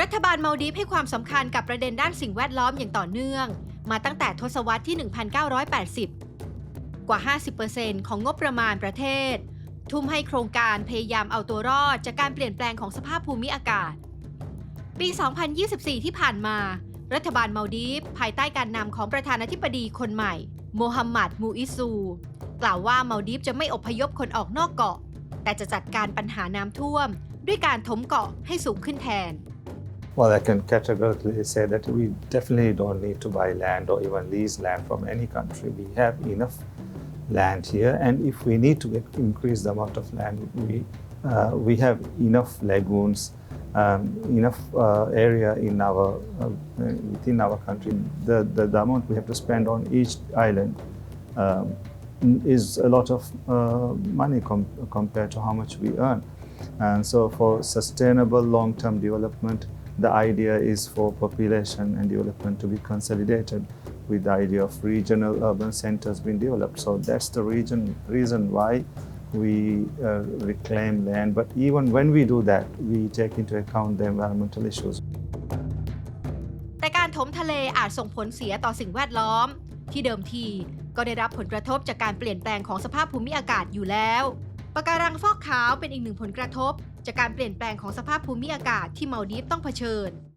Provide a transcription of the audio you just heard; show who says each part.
Speaker 1: รัฐบาลมาดีฟให้ความสำคัญกับประเด็นด้านสิ่งแวดล้อมอย่างต่อเนื่อง มาตั้งแต่ทศวรรษที่ 1980 กว่า 50%ของงบประมาณประเทศ ทุ่มให้โครงการพยายามเอาตัวรอดจากการเปลี่ยนแปลงของสภาพภูมิอากาศ ปี 2024 ที่ผ่านมา รัฐบาลมาดีฟภายใต้การนำของประธานาธิบดีคนใหม่ โมฮัมหมัด มูอิซู กล่าวว่ามาดีฟจะไม่อพยพคนออกนอกเกาะ แต่จะจัดการปัญหาน้ำท่วม ด้วยการถมเกาะให้สูงขึ้นแทน
Speaker 2: Well, I can categorically say that we definitely don't need to buy land or even lease land from any country. We have enough land here, and if we need to increase the amount of land, we uh, we have enough lagoons, um, enough uh, area in our uh, within our country. The, the the amount we have to spend on each island um, is a lot of uh, money com- compared to how much we earn. And so, for sustainable long term development, the idea is for population and development to be consolidated with the idea of regional urban centers being developed. So, that's the region, reason why we uh, reclaim land. But even when we do that, we take into account the environmental issues.
Speaker 1: แต่การถมทะเลอาจส่งผลเสียต่อสิ่งแวดล้อม ที่เดิมทีก็ได้รับผลกระทบจากการเปลี่ยนแปลงของสภาพภูมิอากาศอยู่แล้วปะการังฟอกขาวเป็นอีกหนึ่งผลกระทบ จากการเปลี่ยนแปลงของสภาพภูมิอากาศที่มาดีฟต้องเผชิญ